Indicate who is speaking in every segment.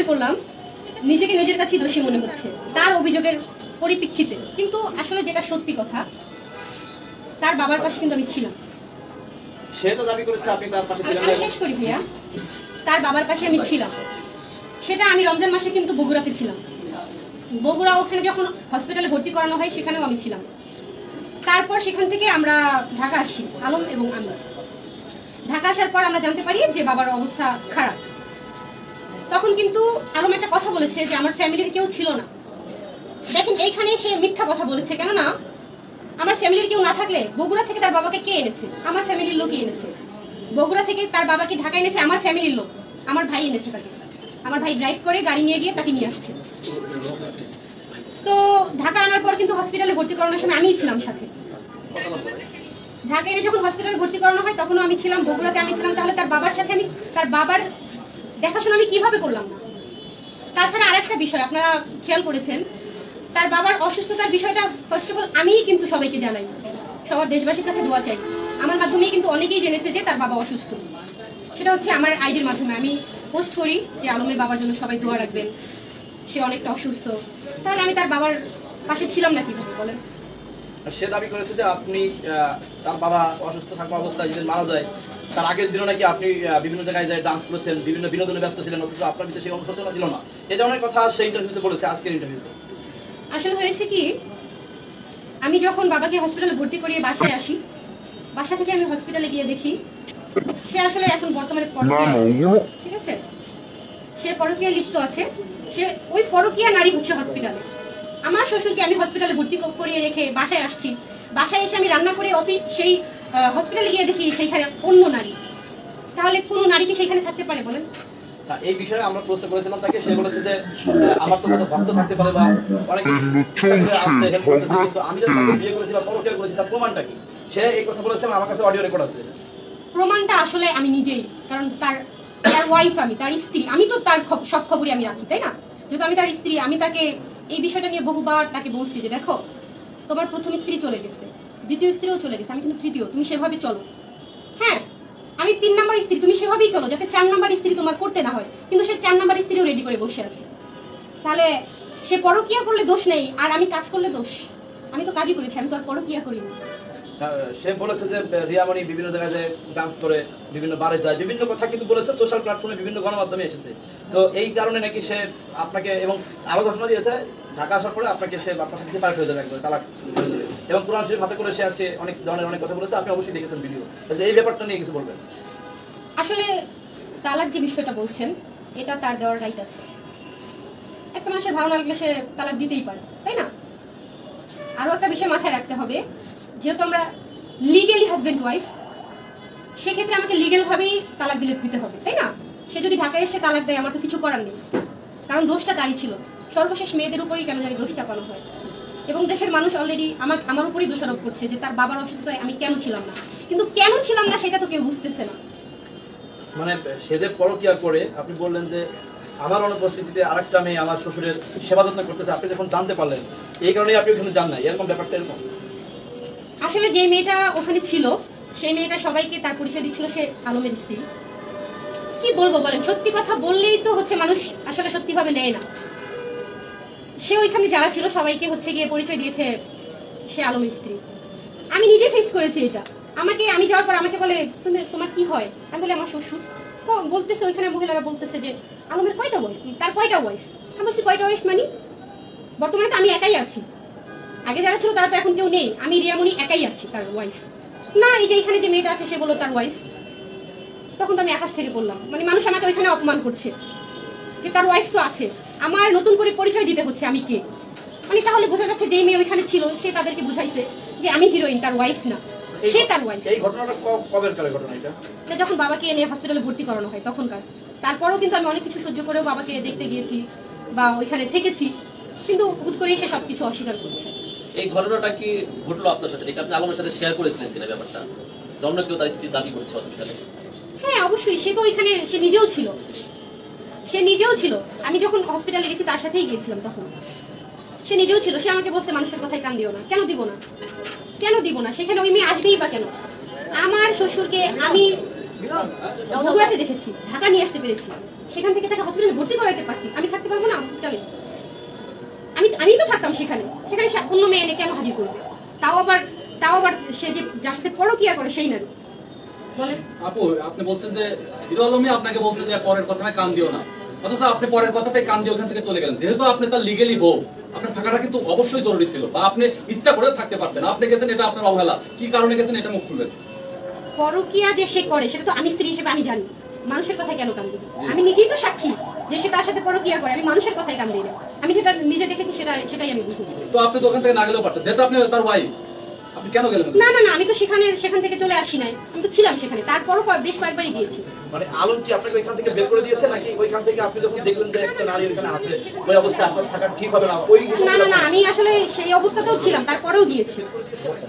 Speaker 1: মনে করলাম নিজেকে নিজের কাছেই দোষী মনে হচ্ছে তার অভিযোগের পরিপ্রেক্ষিতে। কিন্তু আসলে যেটা সত্যি কথা তার বাবার পাশে কিন্তু আমি ছিলাম।
Speaker 2: সে তো দাবি করেছে আপনি তার পাশে ছিলেন।
Speaker 1: শেষ করি ভাইয়া তার বাবার পাশে আমি ছিলাম। সেটা আমি রমজান মাসে কিন্তু বগুড়াতে ছিলাম। বগুড়া ওখানে যখন হসপিটালে ভর্তি করানো হয় সেখানেও আমি ছিলাম। তারপর সেখান থেকে আমরা ঢাকা আসি আলম এবং আমি ঢাকা আসার পর আমরা জানতে পারি যে বাবার অবস্থা খারাপ। তখন কিন্তু আলম একটা কথা বলেছে যে আমার ফ্যামিলির কেউ ছিল না। দেখেন এইখানে সে মিথ্যা কথা বলেছে। কেননা, আমার ফ্যামিলির কেউ না থাকলে বগুড়া থেকে তার বাবাকে কে এনেছে? আমার ফ্যামিলির লোকই এনেছে। বগুড়া থেকে তার বাবাকে ঢাকা এনেছে আমার ফ্যামিলির লোক। আমার ভাই এনেছে তাকে। আমার ভাই ড্রাইভ করে গাড়ি নিয়ে গিয়ে তাকে নিয়ে আসছে। তো ঢাকা আনার পর কিন্তু হসপিটালে ভর্তি করানোর সময় আমিই ছিলাম সাথে। ঢাকা এনে যখন হসপিটালে ভর্তি করানো হয়, তখনও আমি ছিলাম। বগুড়াতে আমি ছিলাম। তাহলে তার বাবার সাথে আমি তার বাবার দেখাশোনা আমি কীভাবে করলাম না? তাছাড়া আরেকটা বিষয়, আপনারা খেয়াল করেছেন, তার বাবার অসুস্থতার বিষয়টা ফার্স্ট অফ অল আমিই কিন্তু সবাইকে জানাই। সবার দেশবাসীর কাছে দোয়া চাই। আমার মাধ্যমেই কিন্তু অনেকেই জেনেছে যে তার বাবা অসুস্থ। সেটা হচ্ছে আমার আইডির মাধ্যমে। আমি পোস্ট করি যে আলমের বাবার জন্য সবাই দোয়া রাখবেন। সে অনেকটা অসুস্থ। তাহলে আমি তার বাবার পাশে ছিলাম না কীভাবে, বলেন?
Speaker 2: সে দাবি করেছে যে আপনি তার বাবা অসুস্থ থাকা অবস্থায় যেদিন মারা যায় তার আগের দিনও নাকি আপনি বিভিন্ন জায়গায় যায় ডান্স করেছেন বিভিন্ন বিনোদনে ব্যস্ত ছিলেন অথচ আপনার ভিতরে সেই অনুশোচনা ছিল না। এই ধরনের কথা সেই ইন্টারভিউতে বলেছে আজকের ইন্টারভিউতে
Speaker 1: আসলে হয়েছে কি আমি যখন বাবাকে হসপিটালে ভর্তি করিয়ে বাসায় আসি বাসা থেকে আমি হসপিটালে গিয়ে দেখি সে আসলে এখন বর্তমানে ঠিক আছে? সে পরকীয়া লিপ্ত আছে। সে ওই পরকীয়া নারী হচ্ছে হসপিটালে আমার শ্বশুরকে আমি হসপিটালে ভর্তি করিয়ে রেখে বাসায় আসছি। বাসায় এসে আমি রান্না করে অফি সেই হসপিটালে গিয়ে দেখি সেইখানে অন্য নারী। তাহলে কোনো নারী কি সেইখানে থাকতে পারে বলেন?
Speaker 2: এই বিষয়ে আমরা প্রশ্ন করেছিলাম তাকে সে বলেছে যে আমার তো কত ভক্ত থাকতে পারে বা অনেকে কিন্তু আমি যে তাকে বিয়ে করেছি বা পরকীয়া করেছি তার প্রমাণটা কি? সে এই কথা বলেছে আমার কাছে অডিও রেকর্ড আছে।
Speaker 1: প্রমাণটা আসলে আমি নিজেই কারণ তার তার ওয়াইফ আমি তার স্ত্রী। আমি তো তার সব খবরই আমি রাখি তাই না? যেহেতু আমি তার স্ত্রী আমি তাকে এই বিষয়টা নিয়ে বহুবার তাকে বলছি যে, দেখো, তোমার প্রথম স্ত্রী চলে গেছে, দ্বিতীয় স্ত্রীও চলে গেছে, আমি কিন্তু তৃতীয়, তুমি সেভাবে চলো। হ্যাঁ আমি তিন নাম্বার স্ত্রী, তুমি সেভাবেই চলো, যাতে চার নাম্বার স্ত্রী তোমার করতে না হয়, কিন্তু সে চার নাম্বার স্ত্রীও রেডি করে বসে আছে। তাহলে সে পরকিয়া করলে দোষ নেই, আর আমি কাজ করলে দোষ। আমি তো কাজই করেছি, আমি তো আর পরকিয়া করিনি।
Speaker 2: সে বলেছে যে রিয়ামণি বিভিন্ন জায়গায় যে ডান্স করে, বিভিন্ন বারে যায়, বিভিন্ন কথা কিন্তু বলেছে সোশ্যাল প্ল্যাটফর্মে বিভিন্ন গণমাধ্যমে এসেছে। তো এই কারণে নাকি সে আপনাকে, এবং আরও ঘটনা দিয়েছে ঢাকা আসার পরে আপনাকে সে আপনার সাথে সেপারেট হয়ে যাবে একবার তালাক এবং কোরআন শরীফ হাতে করে সে আজকে অনেক ধরনের অনেক কথা বলেছে, আপনি অবশ্যই দেখেছেন ভিডিও এই ব্যাপারটা নিয়ে কিছু বলবেন?
Speaker 1: আসলে তালাক যে বিষয়টা বলছেন, এটা তার দেওয়ার রাইট আছে। একটা মানুষের ভালো না লাগলে সে তালাক দিতেই পারে, তাই না? আরও একটা বিষয় মাথায় রাখতে হবে, যেহেতু আমরা লিগেলি হাজবেন্ড ওয়াইফ সেক্ষেত্রে আমাকে লিগেল ভাবেই তালাক দিলে দিতে হবে, তাই না? সে যদি ঢাকায় এসে তালাক দেয়, আমার তো কিছু করার নেই। কারণ দোষটা তারই ছিল। সর্বশেষ মেয়েদের উপরেই কেন জানি দোষ চাপানো হয়। এবং দেশের মানুষ অলরেডি আমার আমার উপরেই দোষারোপ করছে যে তার বাবার অসুস্থতায় আমি কেন ছিলাম না। কিন্তু কেন ছিলাম না সেটা তো কেউ বুঝতেছে না।
Speaker 2: মানে সে যে পরকিয়া করে আপনি বললেন যে আমার অনুপস্থিতিতে আরেকটা মেয়ে আমার শ্বশুরের সেবা যত্ন করতেছে আপনি যখন জানতে পারলেন এই কারণেই আপনি ওখানে জান না এরকম ব্যাপারটা এরকম?
Speaker 1: আসলে যে মেয়েটা ওখানে ছিল সেই মেয়েটা সবাইকে তার পরিচয় দিচ্ছিল সে আলমের স্ত্রী। কি বলব বলেন? সত্যি কথা বললেই তো হচ্ছে মানুষ আসলে সত্যি ভাবে নেয় না। সে ওইখানে যারা ছিল সবাইকে হচ্ছে গিয়ে পরিচয় দিয়েছে সে আলমের স্ত্রী। আমি নিজে ফেস করেছি এটা। আমাকে, আমি যাওয়ার পর আমাকে বলে, তুমি, তোমার কি হয়? আমি বলি, আমার শ্বশুর। তো বলতেছে, ওইখানে মহিলারা বলতেছে যে, আলমের কয়টা ওয়াইফ তার কয়টা ওয়াইফ আমি বলছি, কয়টা ওয়াইফ মানে? বর্তমানে তো আমি একাই আছি। আগে যারা ছিল তারা তো এখন কেউ নেই। আমি, রিয়ামণি একাই আছি, তার ওয়াইফ না, এই যে এখানে যে মেয়েটা আছে, সে বলল তার ওয়াইফ তখন তো আমি আকাশ থেকে বললাম মানে মানুষ আমাকে ওইখানে অপমান করছে যে, তার ওয়াইফ তো আছে। আমার নতুন করে পরিচয় দিতে হচ্ছে আমি কে মানে তাহলে বোঝা যাচ্ছে যে মেয়ে ওইখানে ছিল সে তাদেরকে বুঝাইছে যে আমি হিরোইন তার ওয়াইফ না। সে তার ওয়াইফ
Speaker 2: এই ঘটনাটা ক- কবের কালের ঘটনা এটা
Speaker 1: এটা যখন বাবাকে এনে হসপিটালে ভর্তি করানো হয় তখনকার। তারপরেও কিন্তু আমি অনেক কিছু সহ্য করেও বাবাকে দেখতে গিয়েছি বা ওইখানে থেকেছি। কিন্তু হুট করে সে সবকিছু অস্বীকার করছে।
Speaker 3: এই ঘটনাটা কি ঘটলো আপনার সাথে? এটা আপনি আলমের সাথে শেয়ার করেছিলেন কিনা ব্যাপারটা? যে অন্য কেউ তার স্ত্রী দাবি করছে হসপিটালে
Speaker 1: হ্যাঁ অবশ্যই। সে তো ওইখানে সে নিজেও ছিল। সে নিজেও ছিল। আমি যখন হসপিটালে গেছি, তার সাথেই গিয়েছিলাম তখন। সে নিজেও ছিল। সে আমাকে বলছে, মানুষের কথায় কান দিও না। কেন দিব না? কেন দিব না? সেখানে ওই মেয়ে আসবেই বা কেন? আমার শ্বশুরকে আমি বগুড়াতে দেখেছি, ঢাকা নিয়ে আসতে পেরেছি। সেখান থেকে তাকে হসপিটালে ভর্তি করাইতে পারছি। আমি থাকতে পারব না হসপিটালে আমি আমি তো থাকতাম সেখানে। সেখানে অন্য মেয়ে এনে কেন হাজির করবে? তাও আবার তাও আবার সে যে, যার সাথে পরকিয়া করে, সেই নারী বলেন।
Speaker 4: আপু, আপনি বলছেন যে, হিরো আলমই আপনাকে বলছেন যে, পরের কথায় কান দিও না। অথচ আপনি পরের কথাতে কান দিয়ে ওখান থেকে চলে গেলেন। যেহেতু আপনি তার লিগেলি বউ আপনার থাকাটা কিন্তু অবশ্যই জরুরি ছিল বা আপনি ইচ্ছা করে থাকতে পারতেন। আপনি গেছেন এটা আপনার অবহেলা। কি কারণে গেছেন এটা মুখ খুলবেন।
Speaker 1: পরকিয়া যে সে করে সেটা তো আমি স্ত্রী হিসেবে আমি জানি। মানুষের কথায় কেন কান দিই আমি নিজেই তো সাক্ষী যে সে তার সাথে পরকিয়া করে আমি মানুষের কথায় কান দিই না। আমি যেটা নিজে দেখেছি সেটা সেটাই আমি বুঝেছি।
Speaker 4: তো আপনি তো ওখান থেকে না গেলেও পারতেন। যেহেতু আপনি তার ওয়াইফ আপনি কেন গেলেন
Speaker 1: না না না আমি তো সেখানে সেখান থেকে চলে আসি নাই। আমি তো ছিলাম সেখানে। তারপরও বেশ কয়েকবারই গিয়েছি।
Speaker 2: মানে আলম কি আপনাকে ওইখান থেকে বের করে দিয়েছে নাকি ওইখান থেকে আপনি যখন দেখলেন যে একটা নারী ওইখানে আছে ওই অবস্থায় আপনার থাকা ঠিক হবে না? ওই
Speaker 1: না না না আমি আসলে সেই অবস্থাতেও ছিলাম তারপরেও গিয়েছি।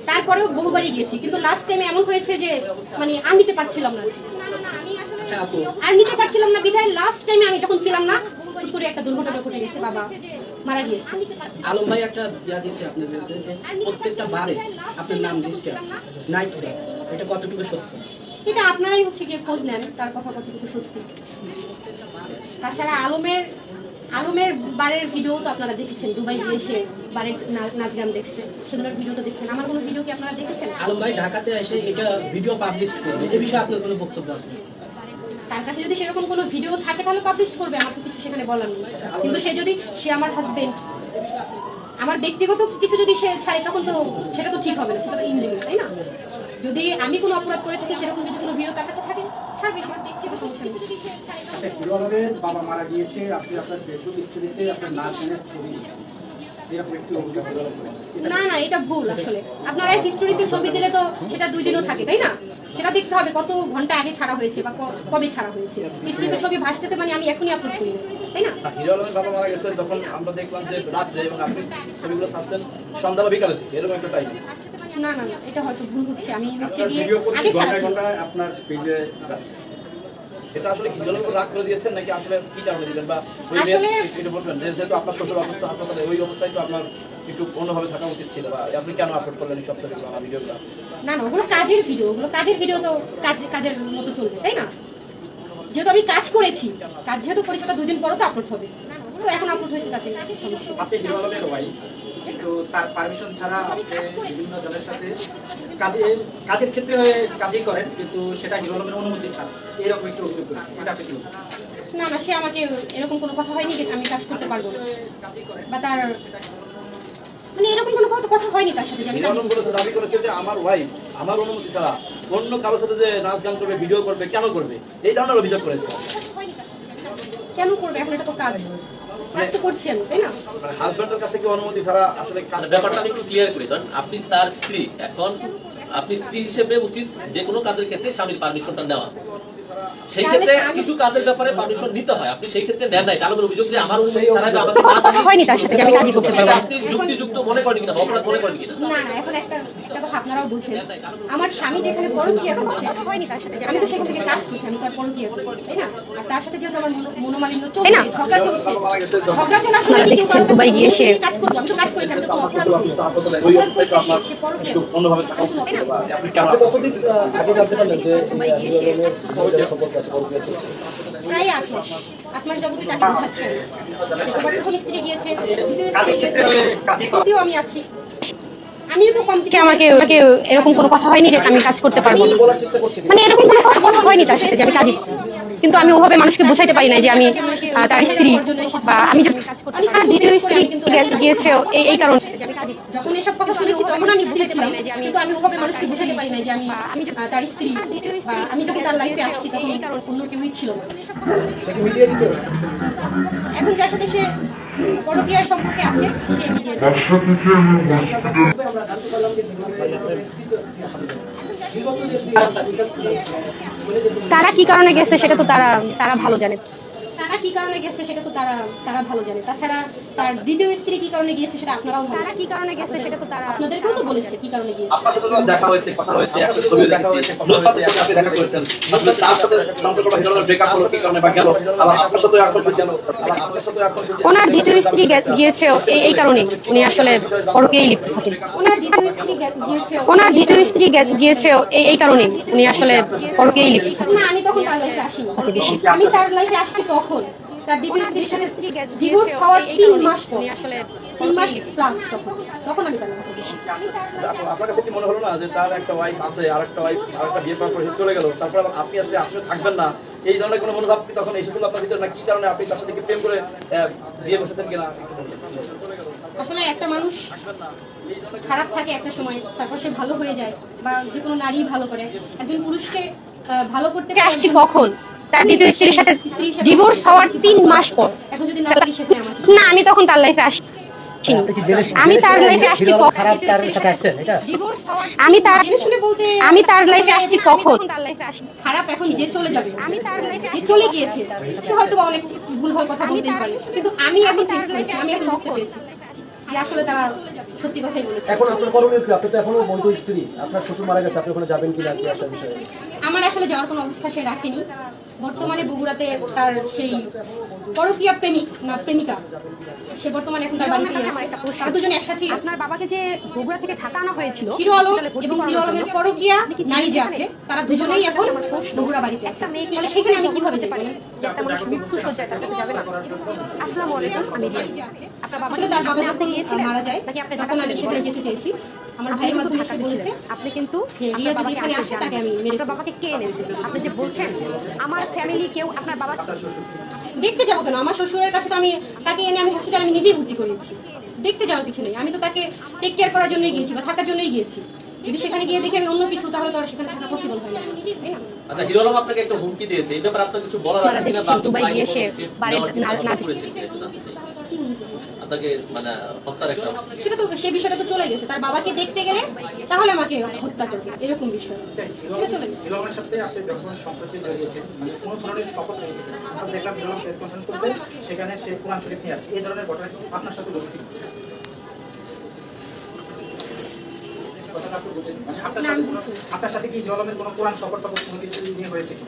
Speaker 1: তারপরেও বহুবারই গিয়েছি কিন্তু লাস্ট টাইমে এমন হয়েছে যে মানে আর নিতে পারছিলাম না। না না না আমি আসলে আর নিতে পারছিলাম না বিধায় লাস্ট টাইমে আমি যখন ছিলাম না বহুবারই করে একটা দুর্ঘটনা ঘটে গেছে বাবা? মারা গিয়েছে।
Speaker 5: আলম ভাই একটা ইয়া দিচ্ছে যে প্রত্যেকটা বারে আপনার নাম লিস্টে আছে। নাইট ডে এটা কতটুকু সত্য?
Speaker 1: এটা আপনারাই হচ্ছে গিয়ে খোঁজ নেন তার কথা কতটুকু সত্যি। তাছাড়া আলমের আলমের বারের ভিডিও তো আপনারা দেখেছেন দুবাই গিয়ে এসে বারের নাচ গান দেখছে সেগুলোর ভিডিও তো দেখছেন। আমার কোনো ভিডিও কি আপনারা দেখেছেন?
Speaker 5: আলম ভাই ঢাকাতে এসে এটা ভিডিও পাবলিশ করবে এ বিষয়ে আপনার কোনো বক্তব্য আছে?
Speaker 1: তার কাছে যদি সেরকম কোনো ভিডিও থাকে তাহলে পাবলিশ করবে আমার তো কিছু সেখানে বলার নেই। কিন্তু সে যদি সে আমার হাজবেন্ড আমার ব্যক্তিগত কিছু যদি সে ছাড়ে তখন তো সেটা তো ঠিক হবে না সেটা তো ইনলিগাল তাই না? যদি আমি কোনো অপরাধ করে থাকি সেরকম যদি কোনো ভিডিও তার কাছে থাকে ছাড়বে আমার ব্যক্তিগত সমস্যা নেই। যদি সে ছাড়ে তখন
Speaker 6: বাবা মারা গিয়েছে আপনি আপনার ফেসবুক স্টোরিতে আপনার নাচ ছবি।
Speaker 1: না না এটা ভুল আসলে। আপনারা হিস্টোরিতে ছবি দিলে তো সেটা দুই দিনও থাকে তাই না? সেটা দেখতে হবে কত ঘণ্টা আগে ছাড়া হয়েছে বা কবে ছাড়া হয়েছে। হিস্টোরিতে ছবি ভাসতেছে মানে আমি এখনই আপলোড করি তাই না?
Speaker 2: হিরো আলমের বাবা মারা গেছে তখন আমরা দেখলাম যে রাত্রে এবং আপনি ছবিগুলো ছাড়তেন সন্ধ্যা বা বিকালের এরকম একটা টাইম
Speaker 1: না না না এটা হয়তো ভুল হচ্ছে। আমি হচ্ছে গিয়ে আগে ছাড়া
Speaker 6: আপনার পেজে যাচ্ছে।
Speaker 2: এটা আসলে কি জলের উপর রাগ করে দিয়েছেন নাকি আসলে কি কারণে দিলেন? বা ওই বলবেন যেহেতু আপনার শ্বশুর অসুস্থ ওই অবস্থায় তো আপনার একটু অন্যভাবে থাকা উচিত ছিল বা আপনি কেন আপলোড করলেন সব ভিডিওগুলো
Speaker 1: না না ওগুলো কাজের ভিডিও ওগুলো কাজের ভিডিও তো কাজ কাজের মতো চলবে তাই না? যেহেতু আমি কাজ করেছি কাজ যেহেতু করেছি ওটা দুদিন পরও তো আপলোড হবে। তো এখন আপলোড হয়েছে তাতে
Speaker 6: আপনি কিন্তু তার পারমিশন ছাড়া বিভিন্ন জনের সাথে কাজে কাজের ক্ষেত্রে কাজই করেন কিন্তু সেটা হিরো আলমের অনুমতি ছাড়া। এরকম একটি অভিযোগ করেছেন এটা আপনি
Speaker 1: না না সে আমাকে এরকম কোনো কথা হয়নি যে আমি কাজ করতে পারব। বা তার মানে এরকম কোনো কথা হয়নি তার সাথে
Speaker 2: হিরো আলম দাবি করেছে যে আমার ওয়াইফ আমার অনুমতি ছাড়া অন্য কারোর সাথে যে নাচ গান করবে ভিডিও করবে কেন করবে? এই ধরনের অভিযোগ করেছে।
Speaker 1: কেন করবে? এখন এটা তো কাজ। কাজ তো করছি আমি তাই না?
Speaker 2: মানে হাজবেন্ডের কাছ থেকে অনুমতি ছাড়া আসলে কাজ
Speaker 3: মানে ব্যাপারটা আমি একটু ক্লিয়ার করি কারণ আপনি তার স্ত্রী এখন আপনি স্ত্রী হিসেবে উচিত যে কোনো কাজের ক্ষেত্রে স্বামীর পারমিশনটা নেওয়া। সেই ক্ষেত্রে কিছু কাজের ব্যাপারে পারমিশন নিতে হয়। আপনি সেই ক্ষেত্রে নেন নাই। অভিযোগ যে আমার অনুমতি ছাড়া
Speaker 1: কথা হয়নি তার সাথে আমি কাজই করতে পারব
Speaker 3: আপনি যুক্তিযুক্ত মনে করেন কিনা? অপরাধ মনে করেন কিনা?
Speaker 1: না না এখন একটা একটা কথা আপনারাও বুঝেন। আমার স্বামী যেখানে পরকিয়া করছে হয়নি তার সাথে। আমি তো সেখান থেকে কাজ করছি আমি তার পরকিয়া করি তাই না? আর তার সাথে যেহেতু আমার মনোমালিন্য চলছে ঝগড়া চলছে ঝগড়া চলার সময় যদি কেউ
Speaker 7: দুবাই গিয়ে সে
Speaker 1: কাজ করব আমি তো কাজ করেছি আমি তো অপরাধ করেছে সে, পরকীয়া
Speaker 2: অন্যভাবে আপনি কেন
Speaker 6: কতদিন আহ, আগে জানতে পারলেন যে
Speaker 1: প্রায় আট মাস আট মাস যাবতীয় তাকে প্রথম স্ত্রী গিয়েছে। দ্বিতীয় তৃতীয় আমি আছি। আমি তো কম আমাকে আমাকে এরকম কোনো কথা হয়নি যে আমি কাজ করতে পারব না? মানে এরকম কোনো কথা হয়নি তার সাথে যে আমি কাজই কিন্তু আমি ওভাবে মানুষকে বোঝাইতে পারি না যে আমি তার স্ত্রী বা আমি আমি দ্বিতীয় স্ত্রী গিয়েছে এই এই কারণে। যখন এসব কথা শুনেছি তখন আমি আমি ওভাবে মানুষকে বুঝাইতে পারি না যে আমি তার স্ত্রী আমি যখন তার লাইফে আসছি তখন এই কারণ অন্য কেউই ছিল না। এখন যার সাথে সে পরকীয়ার সম্পর্কে আছে সে নিজের তারা কি কারণে গেছে সেটা তো তারা তারা ভালো জানে। তারা কি কারণে গেছে সেটা তো তারা তারা ভালো জানে। তাছাড়া তার দ্বিতীয় স্ত্রী কি কারণে গিয়েছে সেটা আপনারাও ভালো তারা কি কারণে গেছে সেটা তো তারা আপনাদেরকেও তো বলেছে কি কারণে গিয়েছে।
Speaker 2: দেখা হয়েছে কথা হয়েছে একটা ছবি দেখেছি। নুসরাতের সাথে দেখা করেছেন তার সাথে সম্পর্ক বা হিরোর ব্রেকআপ হলো কি কারণে বা গেল? আবার আপনার সাথে এখন আবার আপনার সাথে এখন
Speaker 1: ওনার দ্বিতীয় স্ত্রী গিয়েছে এই- এই কারণে উনি আসলে পরকেই লিপ্ত থাকেন। ওনার দ্বিতীয় স্ত্রী গিয়েছে। ওনার দ্বিতীয় স্ত্রী গিয়েছে এই- এই কারণে উনি আসলে পরকেই লিপ্ত থাকেন। না আমি তখন তার লাইফে আসিনি। আমি তার লাইফে আসছি তখন। কখন তার স্ত্রীর ডিভোর্স হওয়ার তিন মাস পর
Speaker 7: আসলে
Speaker 1: তিন মাস প্লাস তখন তখন আমি তার
Speaker 2: আপনার কাছে কি মনে হলো না যে তার একটা ওয়াইফ আছে আর একটা ওয়াইফ আর একটা বিয়ে করার পরে চলে গেল? তারপর আবার আপনি আসলে আসলে থাকবেন না। এই ধরনের কোনো মনোভাব কি তখন এসেছিল আপনার ভিতরে? না কি কারণে আপনি তার সাথে প্রেম করে বিয়ে বসেছেন কিনা?
Speaker 1: আসলে একটা মানুষ খারাপ থাকে একটা সময় তারপর সে ভালো হয়ে যায় বা যে কোনো নারী ভালো করে। একজন পুরুষকে আহ, ভালো করতে
Speaker 7: আসছি কখন? তার দ্বিতীয় স্ত্রীর সাথে ডিভোর্স হওয়ার তিন মাস পর।
Speaker 1: না
Speaker 7: আমি তখন তার লাইফে আসি আমি তার লাইফে আসছি কখন? আমি তার
Speaker 1: শুনে বলতে
Speaker 7: আমি তার লাইফে আসছি কখন?
Speaker 1: খারাপ এখন যে চলে যাবে।
Speaker 7: আমি তার লাইফে
Speaker 1: যে চলে গিয়েছে সে হয়তো অনেক ভুলভাল কথা বলতেই পারে। কিন্তু আমি এখন আমি এখন বুঝতে পেরেছি। যে আসলে তারা সত্যি কথাই বলেছে।
Speaker 8: এখন আপনার করণীয় কি? আপনি তো এখনও বৈধ স্ত্রী। আপনার শ্বশুর মারা গেছে আপনি ওখানে যাবেন কিনা কি আসার বিষয়ে?
Speaker 1: আমার আসলে যাওয়ার কোনো অবস্থা সে রাখেনি। বর্তমানে বগুড়াতে তার সেই পরকীয়া প্রেমিক না প্রেমিকা সে বর্তমানে এখন তার বাড়িতে আছে। তারা দুজনে একসাথে
Speaker 7: আপনার বাবাকে যে বগুড়া থেকে ঢাকা আনা হয়েছিল
Speaker 1: হিরো আলম এবং হিরো আলমের পরকীয়া নারী যে আছে তারা দুজনেই এখন বগুড়া বাড়িতে আছে। তাহলে সেখানে আমি কীভাবে যাই বলেন?
Speaker 7: একটা মানুষ মৃত্যু সজ্জায় তার কাছে যাবে না? আসসালামু আলাইকুম আমি আপনার বাবা
Speaker 1: আসলে তার বাবা যখন? মারা যায় তখন আমি সেখানে যেতে চেয়েছি। আমার ভাইয়ের মাধ্যমে সে বলেছে
Speaker 7: আপনি কিন্তু
Speaker 1: রিয়া যদি এখানে আসে তাকে আমি মেরে
Speaker 7: বাবাকে কে এনেছে? আপনি যে বলছেন আমার ফ্যামিলি কেউ আপনার বাবা
Speaker 1: দেখতে যাব কেন? আমার শ্বশুরের কাছে তো আমি তাকে এনে আমি হসপিটালে আমি নিজেই ভর্তি করেছি। দেখতে যাওয়ার কিছু নেই আমি তো তাকে টেক কেয়ার করার জন্যই গিয়েছি বা থাকার জন্যই গিয়েছি। যদি সেখানে গিয়ে দেখি আমি অন্য কিছু তাহলে তো আর সেখানে থাকা পসিবল হয় না।
Speaker 3: আচ্ছা হিরো আলম আপনাকে একটা হুমকি দিয়েছে। এই ব্যাপারে আপনার কিছু বলার আছে কিনা? বা
Speaker 7: দুবাই গিয়ে সে নাচ-
Speaker 3: করেছেন কিনা একটু জানতে চাই।
Speaker 1: কি মনে করব?
Speaker 3: আপনাকে মানে হত্যার একটা
Speaker 1: সেটা তো সেই বিষয়টা তো চলে গেছে। তার বাবাকে দেখতে গেলে তাহলে আমাকে হত্যা করবে এরকম বিষয়। সেটা চলে গেছে।
Speaker 6: হিরোমের সাথে আপনি যখন সম্পর্কে জড়িয়েছেন মানে কোনো ধরনের শপথ নিয়েছেন আমরা দেখলাম হিরোম প্রেস কনফারেন্স করতে সেখানে সে কোরআন শরীফ নিয়ে আসছে। এই ধরনের ঘটনা আপনার সাথে ঘটেছে? মানে আপনার সাথে কি জলমের কোনো কোরআন শপথ টপথ কোনো কিছু নিয়ে হয়েছে কি?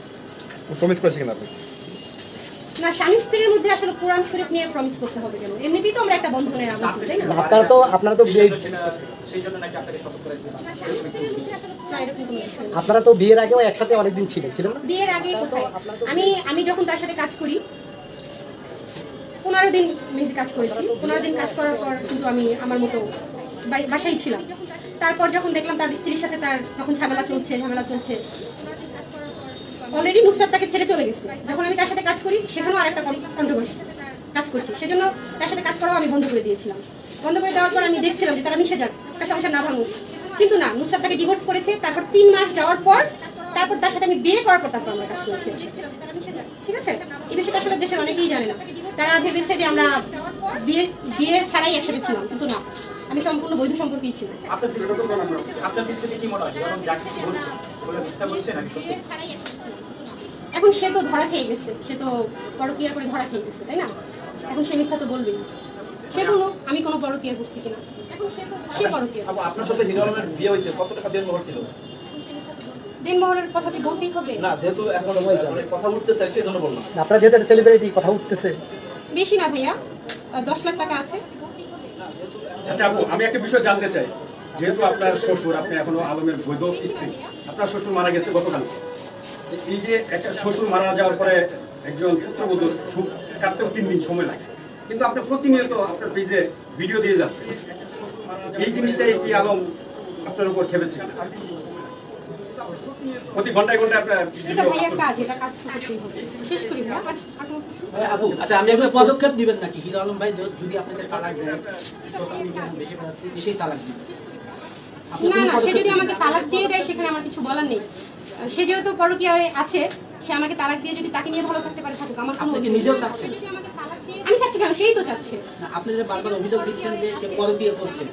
Speaker 8: প্রমিস করেছে কিনা আপনি?
Speaker 1: না স্বামী স্ত্রীর মধ্যে আসলে কোরআন শরীফ নিয়ে প্রমিস করতে হবে কেন? এমনিতেই তো আমরা একটা বন্ধনে আবদ্ধ তাই না?
Speaker 8: আপনারা তো আপনারা তো বিয়ে
Speaker 6: সেই জন্য নাকি আপনাকে শপথ করেছে।
Speaker 1: না, স্বামী স্ত্রীর মধ্যে আসলে না, এরকম কোনো বিষয় না।
Speaker 8: আপনারা তো বিয়ের আগেও একসাথে অনেকদিন ছিলেন ছিলেন না?
Speaker 1: বিয়ের আগে কোথায়? আমি আমি যখন তার সাথে কাজ করি পনেরো দিন মেহেদি কাজ করেছি। পনেরো দিন কাজ করার পর কিন্তু আমি আমার মতো বাড়ি- বাসায় ছিলাম। তারপর যখন দেখলাম তার স্ত্রীর সাথে তার তখন ঝামেলা চলছে ঝামেলা চলছে। অলরেডি নুসরাত তাকে ছেড়ে চলে গেছে। যখন আমি তার সাথে কাজ করি, সেখানেও আর আরেকটা কন্ট্রোভার্সি কাজ করছি। সেজন্য তার সাথে কাজ করাও আমি বন্ধ করে দিয়েছিলাম। বন্ধ করে দেওয়ার পর আমি দেখছিলাম যে তারা মিশে যাক একটা সংসার না ভাঙুক। কিন্তু না নুসরাত তাকে ডিভোর্স করেছে, তারপর তিন মাস যাওয়ার পর, তারপর তার সাথে আমি বিয়ে করার পর তারপর আমরা কাজ করেছি। ঠিক আছে? এই বিষয়টা আসলে দেশের অনেকেই জানে না। তারা ভেবেছে যে আমরা বিয়ে বিয়ে ছাড়াই একসাথে ছিলাম, কিন্তু না। আমি সম্পূর্ণ বৈধ সম্পর্কেই ছিলাম।
Speaker 6: আপনার দৃষ্টিতে কি মনে হয়? বলছে, বলে মিথ্যা বলছে নাকি সত্যি?
Speaker 1: এখন সে তো ধরা খেয়ে গেছে সে তো পরকিয়া করে ধরা খেয়ে গেছে তাই না? এখন সে মিথ্যা তো বলবেই। সে কোনো আমি কোনো পরকিয়া করছি কিনা। এখন সে তো সে পরকিয়া
Speaker 2: আপনার সাথে হিরো আলমের বিয়ে হয়েছে কত টাকা দেন মোহর ছিল
Speaker 1: দেনমোহরের কথা বলতেই হবে?
Speaker 2: না যেহেতু এখন কথা উঠতে সেই জন্য বললাম।
Speaker 8: আপনারা যেহেতু সেলিব্রিটি কথা উঠতেছে।
Speaker 1: বেশি না ভাইয়া দশ লাখ টাকা আছে।
Speaker 9: আচ্ছা আপু আমি একটা বিষয় জানতে চাই। যেহেতু আপনার শ্বশুর আপনি এখনও আলমের বৈধ স্ত্রী আপনার শ্বশুর মারা গেছে গতকাল এই যে একটা শ্বশুর মারা যাওয়ার পরে একজন পুত্রবধূ সুখ কাটতেও তিন দিন সময় লাগে। কিন্তু আপনি প্রতিনিয়ত আপনার পেজে ভিডিও দিয়ে যাচ্ছেন। এই জিনিসটাই কি আলম আপনার উপর খেপেছে? প্রতি ঘন্টায় ঘন্টায় আপনার
Speaker 1: এটা ভাইয়া কাজ এটা কাজ করতেই হবে। শেষ করি ভাইয়া। আর আর কোনো কিছু?
Speaker 5: আপু
Speaker 2: আচ্ছা, আমি
Speaker 5: একটা পদক্ষেপ দিবেন নাকি? হিরো আলম ভাই যদি আপনাদের তালাক মিডিয়া বেশি পাচ্ছি তালাক দিবেন আপনি
Speaker 1: না না সে
Speaker 5: পদক্ষেপ
Speaker 1: যদি
Speaker 5: নিবেন?
Speaker 1: আমাকে তালাক দিয়ে দেয় সেখানে আমার কিছু বলার নেই। সে যেহেতু পরকীয়ায় আছে সে আমাকে তালাক দিয়ে যদি তাকে নিয়ে ভালো থাকতে পারে থাকুক আমার কোনো
Speaker 5: আপনি কি
Speaker 1: অভিযোগ
Speaker 5: নিজেও
Speaker 1: নেই।
Speaker 5: চাচ্ছেন?
Speaker 1: আমি চাচ্ছি কেন সেই তো চাচ্ছে
Speaker 5: না, আপনি যে বারবার অভিযোগ দিচ্ছেন যে সে পরকীয়া করছে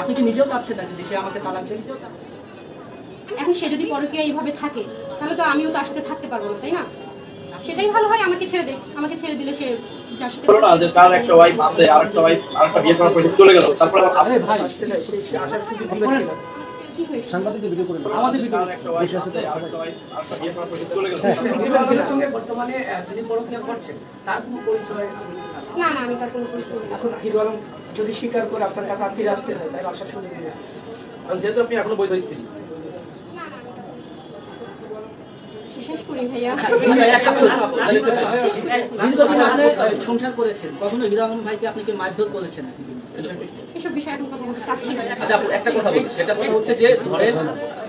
Speaker 5: আপনি কি নিজেও চাচ্ছেন নাকি যে সে আমাকে তালাক দেয়
Speaker 1: এখন সে যদি পরকীয়া এইভাবে থাকে তাহলে তো আমিও তার সাথে থাকতে পারব না তাই না সেটাই ভালো হয় আমাকে ছেড়ে দে আমাকে ছেড়ে দিলে সে যার সাথে
Speaker 2: বলো না যে তার একটা ওয়াইফ আছে আর একটা ওয়াইফ আর একটা বিয়ে করার পরে চলে গেল তারপর আপনি
Speaker 8: ভাই
Speaker 6: আসার সুযোগ কিনা?
Speaker 1: কি হয়েছে
Speaker 8: সাংবাদিকদের ভিডিও করে
Speaker 2: আমাদের তার একটা ওয়াইফ আছে আর একটা ওয়াইফ আর একটা বিয়ে করার পরে সে চলে গেল।
Speaker 6: হিরো আলমের সঙ্গে বর্তমানে আহ, যিনি করছেন তার কোনো পরিচয়
Speaker 1: না না আমি তার কোনো পরিচয়
Speaker 6: এখন হিরো আলম যদি স্বীকার করে আপনার কাছে আর ফিরে আসতে চায় তাই আসার সুযোগ
Speaker 2: কারণ যেহেতু আপনি এখনও বৈধ স্ত্রী।
Speaker 1: শেষ করি ভাইয়া।
Speaker 2: একটা প্রশ্ন আপু, তাহলে একটু-
Speaker 5: দীর্ঘদিন আপনি সংসার করেছেন? কখনো হিরো আলম ভাইকে আপনাকে মারধর করেছেন
Speaker 1: এসব বিষয়ে এখন কথা বলতে না।
Speaker 3: আচ্ছা একটা কথা বলি। সেটা কথা হচ্ছে যে ধরেন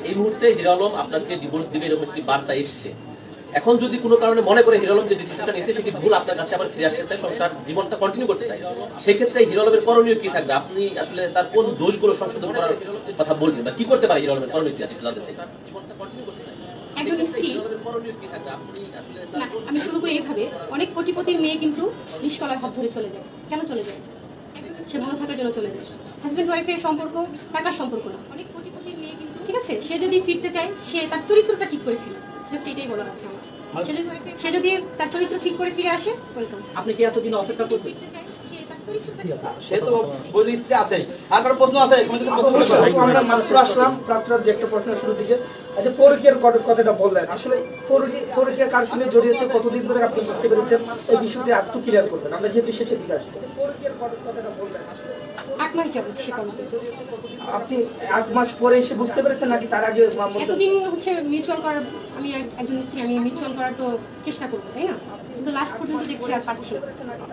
Speaker 3: এই মুহূর্তে হিরো আলম আপনাকে ডিভোর্স দিবে এরকম একটি বার্তা এসছে। এখন যদি কোনো কারণে মনে করে হিরো যে ডিসিশনটা নিয়েছে সেটি ভুল আপনার কাছে আবার ফিরে আসতে চায় সংসার জীবনটা কন্টিনিউ করতে চায় সেক্ষেত্রে হিরো করণীয় কি থাকবে? আপনি আসলে তার কোন দোষগুলো সংশোধন করার কথা বলবেন বা কি করতে পারে হিরো করণীয় কি আছে জানতে চাই। জীবনটা কন্টিনিউ করতে চায়
Speaker 1: একজন স্ত্রী আমি শুরু করি এইভাবে অনেক কোটিপতির মেয়ে কিন্তু নিষ্কলার হাত ধরে চলে যায়। কেন চলে যায়? সে ভালো থাকার জন্য চলে যায়। হাজব্যান্ড ওয়াইফের সম্পর্ক টাকার সম্পর্ক না। অনেক কোটিপতির মেয়ে কিন্তু ঠিক আছে? সে যদি ফিরতে চায় সে তার চরিত্রটা ঠিক করে ফিরে জাস্ট এটাই বলার আছে আমার। সে যদি তার চরিত্র ঠিক করে ফিরে আসে ওয়েলকাম
Speaker 5: আপনি কি এতদিন অপেক্ষা করবেন?
Speaker 2: সে তো বৈধ আর প্রশ্ন আছে? কোনো প্রশ্ন করতে
Speaker 10: আপু, আমরা মাত্র আসলাম। প্রাপ্তরা যে একটা প্রশ্ন শুরু থেকে আচ্ছা পরকীয়ার কথাটা বললেন। আসলে পরকীয়া কার সঙ্গে জড়িয়েছে কতদিন ধরে আপনি বুঝতে পেরেছেন? এই বিষয়টি আর একটু ক্লিয়ার করবেন। আমরা যেহেতু শেষের দিকে আসছি। কথাটা বললেন আসলে?
Speaker 1: আট মাস যাবত
Speaker 10: আপনি এক মাস পরে এসে বুঝতে পেরেছেন নাকি তার আগে
Speaker 1: এতদিন হচ্ছে মিউচুয়াল করার আমি এক- একজন স্ত্রী আমি মিউচুয়াল করার তো চেষ্টা করব তাই না? কিন্তু লাস্ট পর্যন্ত দেখছি আর পারছি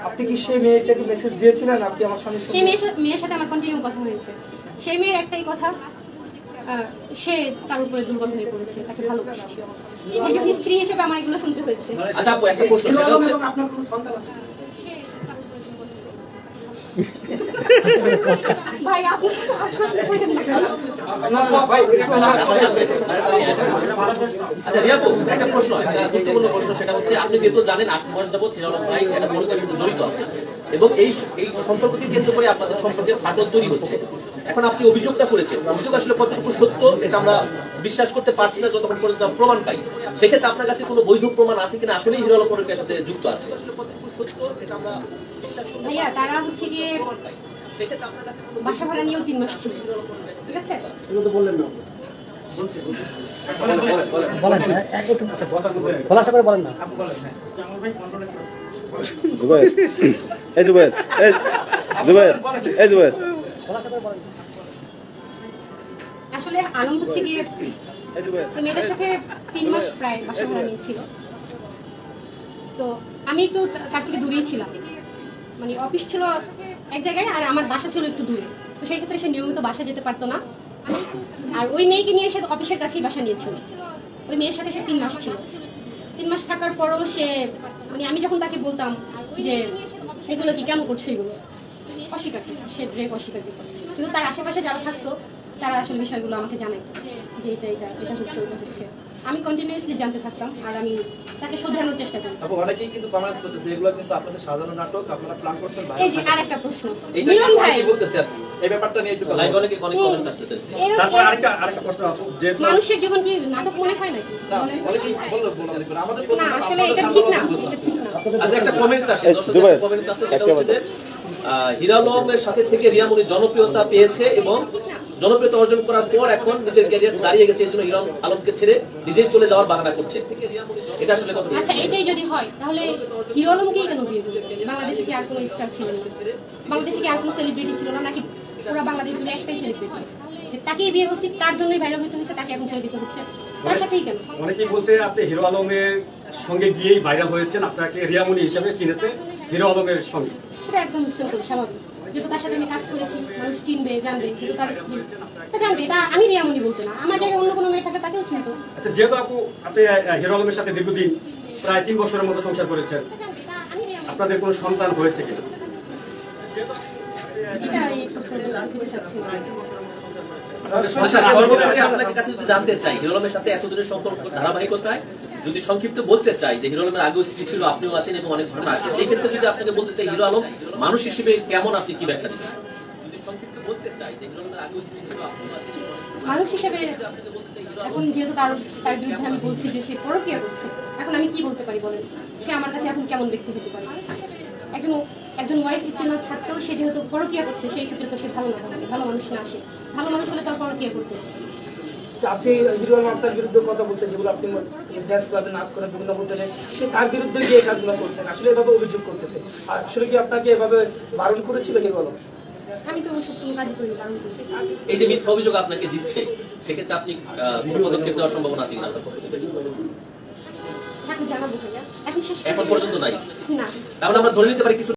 Speaker 10: আপনি কি সেই মেয়েটাকে মেসেজ দিয়েছিলেন? আপনি আমার সঙ্গে
Speaker 1: সেই মেয়ের মেয়ের সাথে আমার কন্টিনিউ কথা হয়েছে। সেই মেয়ের একটাই কথা সে তার উপরে দুর্বল হয়ে পড়েছে তাকে ভালোবাসে। একজন স্ত্রী হিসেবে আমার এগুলো শুনতে হয়েছে।
Speaker 3: আচ্ছা আপু একটা প্রশ্ন সেটা হচ্ছে
Speaker 10: এবং আপনার কোনো সন্তান আছে।
Speaker 1: ভাই আপনি
Speaker 10: না, না, ভাই, এটা না।
Speaker 3: আচ্ছা রিয়াপু একটা প্রশ্ন একটা গুরুত্বপূর্ণ প্রশ্ন সেটা হচ্ছে আপনি যেহেতু জানেন আট মাস যাবত হিরো ভাই একটা পরিবারের সাথে জড়িত আছে এবং এই এই সম্পর্ককে কেন্দ্র করে আপনাদের সম্পর্কে ফাটল তৈরি হচ্ছে। এখন আপনি অভিযোগটা করেছেন। অভিযোগ আসলে কতটুকু সত্য এটা আমরা বিশ্বাস করতে পারছি না যতক্ষণ পর্যন্ত প্রমাণ পাই সেক্ষেত্রে আপনার কাছে কোনো বৈধ প্রমাণ আছে কিনা? আসলেই হিরো আলম পরিবারের সাথে যুক্ত আছে। আসলে কতটুকু সত্য এটা আমরা বিশ্বাস করতে
Speaker 1: ভাইয়া তারা হচ্ছে গিয়ে বাসা ভাড়া নিয়েও তিন মাস ছিল। ঠিক আছে?
Speaker 8: বললেন না।
Speaker 4: বলেন, বলেন, বলেন।
Speaker 8: বলেন এক- একটু খোলাসা করে বলেন না।
Speaker 11: জুবাইর এই জুবাইর এই জুবাইর এই জুবাইর
Speaker 8: খোলাসা করে বলেন
Speaker 1: আসলে আনন্দ হচ্ছে গিয়ে মেয়েটার সাথে তিন মাস প্রায় বাসা ভাড়া নিয়েছিল। তো আমি একটু তা- তার থেকে দূরেই ছিলাম। মানে অফিস ছিল এক জায়গায় আর আমার বাসা ছিল একটু দূরে। তো সেই ক্ষেত্রে সে নিয়মিত বাসা যেতে পারতো না। আর ওই মেয়েকে নিয়ে সে অফিসের কাছেই বাসা নিয়েছিল। ওই মেয়ের সাথে সে তিন মাস ছিল। তিন মাস থাকার পরও সে মানে আমি যখন তাকে বলতাম যে এগুলো কি কেন করছ এগুলো? অস্বীকার সে ড্রেক অস্বীকার করতো। কিন্তু তার আশেপাশে যারা থাকতো তারা আসলে বিষয়গুলো আমাকে জানাইতো যে এটা এটা এটা হচ্ছে ওটা হচ্ছে। আমি কন্টিনিউয়াসলি জানতে থাকতাম আর আমি তাকে শোধরানোর চেষ্টা করছি।
Speaker 2: আপু অনেকেই কিন্তু কমেন্টস করতেছে এগুলো কিন্তু আপনাদের সাজানো নাটক আপনারা প্ল্যান করতেন
Speaker 1: এই যে আর একটা প্রশ্ন। মিলন ভাই।
Speaker 2: বলতেছে কি। এই ব্যাপারটা নিয়ে একটু
Speaker 3: লাইভ অনেকে অনেক কমেন্টস আসতেছে।
Speaker 9: তারপর আরেকটা আরেকটা প্রশ্ন আপু যেহেতু
Speaker 1: মানুষের জীবন কি নাটক মনে হয় নাকি?
Speaker 2: না,
Speaker 1: বলেন?
Speaker 2: অনেকেই বলল, বলল, করে। আমাদের
Speaker 1: না
Speaker 2: প্রশ্ন
Speaker 1: আসলে এটা ঠিক না এটা ঠিক না।
Speaker 3: আচ্ছা একটা কমেন্টস আসে দর্শকদের কমেন্টস আছে সেটা
Speaker 11: একটা
Speaker 3: হচ্ছে যে আহ, হিরা সাথে থেকে রিয়ামণি জনপ্রিয়তা পেয়েছে এবং জনপ্রিয়তা অর্জন করার পর এখন নিজের ক্যারিয়ার দাঁড়িয়ে গেছে এই জন্য হিরা আলমকে ছেড়ে নিজেই চলে যাওয়ার বাহানা করছে। এটা আসলে কত
Speaker 1: আচ্ছা এটাই যদি হয় তাহলে হিরো আলমকেই কেন বিয়ে করবে বাংলাদেশে কি আর কোনো স্টার ছিল না? বাংলাদেশে কি আর কোনো সেলিব্রিটি ছিল না? নাকি পুরো বাংলাদেশ জুড়ে একটাই সেলিব্রিটি যে তাকেই বিয়ে করছি তার জন্যই ভাইরাল হতে হচ্ছে তাকে এখন ছেড়ে দিতে হচ্ছে। তার সাথেই কেন?
Speaker 9: অনেকেই বলছে আপনি হিরো আলমের সঙ্গে গিয়েই ভাইরাল হয়েছেন আপনাকে রিয়ামণি হিসেবে চিনেছে হিরো আলমের সঙ্গে।
Speaker 1: এটা একদম সিম্পল স্বাভাবিক। যেহেতু তার সাথে আমি কাজ করেছি মানুষ চিনবে জানবে যেহেতু তার স্ত্রী তা জানবে এটা আমি রিয়ামনি বলতে না। আমার জায়গায় অন্য কোনো মেয়ে থাকে তাকেও চিনতো
Speaker 9: আচ্ছা যেহেতু আপু আপনি আহ, হিরো আলমের সাথে দীর্ঘদিন প্রায় তিন বছরের মতো সংসার করেছেন আপনাদের কোনো সন্তান হয়েছে কিনা?
Speaker 1: এটা এই প্রশ্নটা দিতে চাচ্ছি। না।
Speaker 3: সর্বোপরি কাছে যদি জানতে চাই হিরো সাথে এতদিনের সম্পর্ক ধারাবাহিকতায় যদি সংক্ষিপ্ত বলতে চাই যে হিরো আলমের আগেও স্ত্রী ছিল আপনিও আছেন এবং অনেক ঘটনা আছে সেই ক্ষেত্রে যদি আপনাকে বলতে চাই হিরো আলম মানুষ হিসেবে কেমন আপনি কি ব্যাখ্যা দিবেন? যদি সংক্ষিপ্ত বলতে চাই যে হিরো আলমের আগেও স্ত্রী ছিল আপনিও আছেন
Speaker 1: মানুষ হিসেবে এখন যেহেতু তার তার বিরুদ্ধে আমি বলছি যে সে পরকীয়া করছে এখন আমি কি বলতে পারি বলেন? সে আমার কাছে এখন কেমন ব্যক্তি হতে পারে? একজন একজন ওয়াইফ স্টিল থাকতেও সে যেহেতু পরকীয়া করছে সেই ক্ষেত্রে তো সে ভালো না ভালো মানুষ না আসে ভালো মানুষ হলে তার পরকীয়া করতে
Speaker 10: আপনি হিরো আলম আপনার বিরুদ্ধে কথা বলছেন যেগুলো আপনি ড্যান্স ক্লাবে নাচ করেন বিভিন্ন হোটেলে সে তার বিরুদ্ধে গিয়ে এই কাজগুলো করছেন আসলে এভাবে অভিযোগ করতেছে। আর আসলে কি আপনাকে এভাবে বারণ করেছিল
Speaker 1: আমি তো কাজ কি?
Speaker 3: এই যে মিথ্যা অভিযোগ আপনাকে দিচ্ছে সেক্ষেত্রে আপনি পদক্ষেপ নেওয়ার সম্ভাবনা আছে কিনা? আপনার পক্ষ থেকে?
Speaker 1: থাকলে জানাব ভাইয়া। এখন শেষ
Speaker 3: এখন পর্যন্ত নাই।
Speaker 1: না।
Speaker 3: তাহলে আমরা ধরে নিতে পারি কিছু